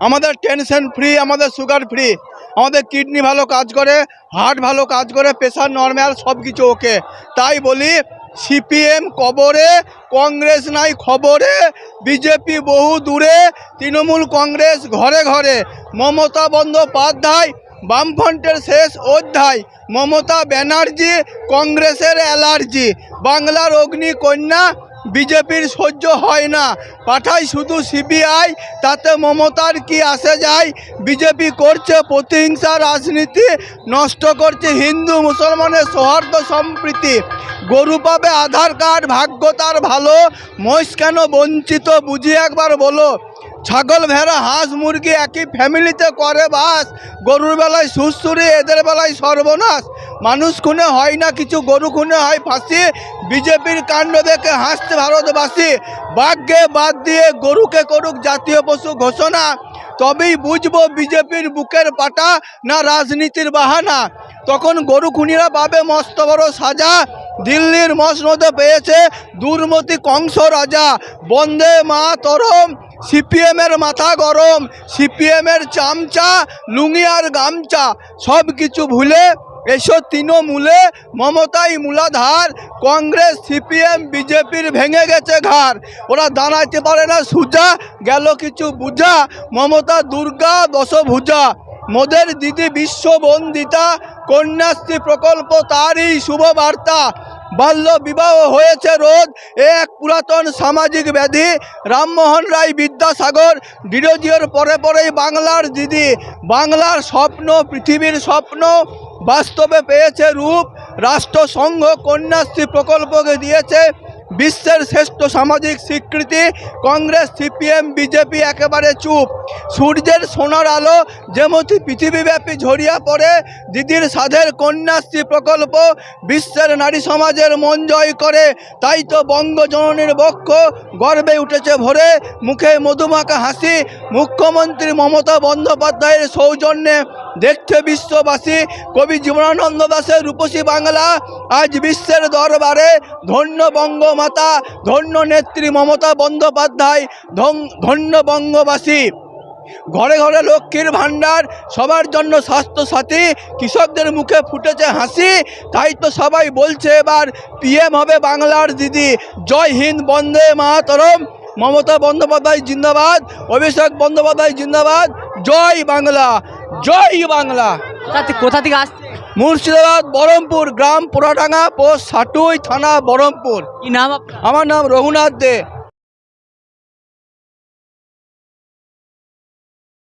আমাদের tension free আমাদের sugar free আমাদের কিডনি ভালো কাজ করে হার্ট ভালো কাজ করে প্রেশার নর্মাল সব কিছু ওকে তাই বলি সিপিএম কবরে কংগ্রেস নাই খবরে বিজেপি বহু দূরে, তৃণমূল কংগ্রেস ঘরে ঘরে। মমতা বন্দ্যোপাধ্যায়, বামফ্রন্টের শেষ অধ্যায়। মমতা ব্যানার্জি কংগ্রেসের অ্যালার্জি বাংলার অগ্নিকন্যা বিজেপির সহ্য হয় না। পাঠায় শুধু সিবিআই, তাতে মমতার কি আসে যায়? বিজেপি করছে প্রতিহিংসা, রাজনীতি, নষ্ট করছে হিন্দু, মুসলমানের সৌহার্দ্য সম্প্রীতি। গরু পাবে আধার কার্ড, ভাগ্য তার ভালো। মহিষ কেন বঞ্চিত? বুঝি একবার বলো। ছাগল, ভেড়া, হাঁস, মুরগি একই ফ্যামিলিতে করে বাস। গরুর বেলায় সুস্থুরি এদের বেলায় সর্বনাশ। মানুষ খুনে হয় না, কিছু গরু খুনে হয়, ফাঁসি। বিজেপির কাণ্ড দেখে হাসতে ভারতবাসী। বাঘকে বাদ দিয়ে গরুকে করুক জাতীয় পশু ঘোষণা। তবেই বুঝব বিজেপির বুকের পাটা না রাজনীতির বাহানা। তখন গরু খুনিরা পাবে মস্ত বড় সাজা। দিল্লির মসনদে পেয়েছে দুর্মতি কংস রাজা। বন্দে মা তরম সিপিএমের মাথা গরম। সিপিএমের চামচা, লুঙ্গি আর গামচা। সব কিছু ভুলে এসো তৃণমূলে, মমতাই মূলাধার, কংগ্রেস, সিপিএম, বিজেপির ভেঙে গেছে ঘর ওরা দাঁড়াইতে পারে না, সুজা, গেল কিছু বুঝা, মমতা, দুর্গা দশভুজা মোদের দিদি বিশ্ববন্দিতা, কন্যাশ্রী প্রকল্প তারই শুভ বার্তা বাল্য বিবাহ হয়েছে রোধ এক পুরাতন সামাজিক ব্যাধি। রামমোহন রায় বিদ্যাসাগর ডিরোজিওর পরে পরেই বাংলার দিদি। বাংলার স্বপ্ন, পৃথিবীর স্বপ্ন বাস্তবে পেয়েছে রূপ। রাষ্ট্রসংঘ কন্যাশ্রী প্রকল্পকে দিয়েছে বিশ্বের শ্রেষ্ঠ সামাজিক স্বীকৃতি, কংগ্রেস, সিপিএম, বিজেপি একেবারে চুপ। সূর্যের সোনার আলো যেমতি পৃথিবীব্যাপী ঝরিয়া পড়ে, দিদির সাধের কন্যাশ্রী প্রকল্প বিশ্বের নারী সমাজের মন জয় করে, তাই তো বঙ্গজননীর বক্ষ গর্বে উঠেছে ভরে। মুখে মধুমাখা হাসি, মুখ্যমন্ত্রী মমতা বন্দ্যোপাধ্যায়ের সৌজন্যে দেখছে বিশ্ববাসী, কবি জীবনানন্দ দাসের রূপসী বাংলা। আজ বিশ্বের দরবারে ধন্য বঙ্গমাতা ধন্য নেত্রী মমতা বন্দ্যোপাধ্যায় ধন- ধন্য বঙ্গবাসী। ঘরে ঘরে লক্ষ্মীর ভাণ্ডার, সবার জন্য স্বাস্থ্যসাথী, কৃষকদের মুখে ফুটেছে হাসি, তাই তো সবাই বলছে এবার পিএম হবে বাংলার দিদি। জয় হিন্দ, বন্দে মাতরম। মমতা বন্দ্যোপাধ্যায় জিন্দাবাদ, অভিষেক বন্দ্যোপাধ্যায় জিন্দাবাদ। জয় বাংলা জয় বাংলা। কোথা থেকে আসছে মুর্শিদাবাদ বহরমপুর গ্রাম পোড়াডাঙ্গা পোস্ট সাটুই থানা বহরমপুর। কি নাম আমার নাম রঘুনাথ দে।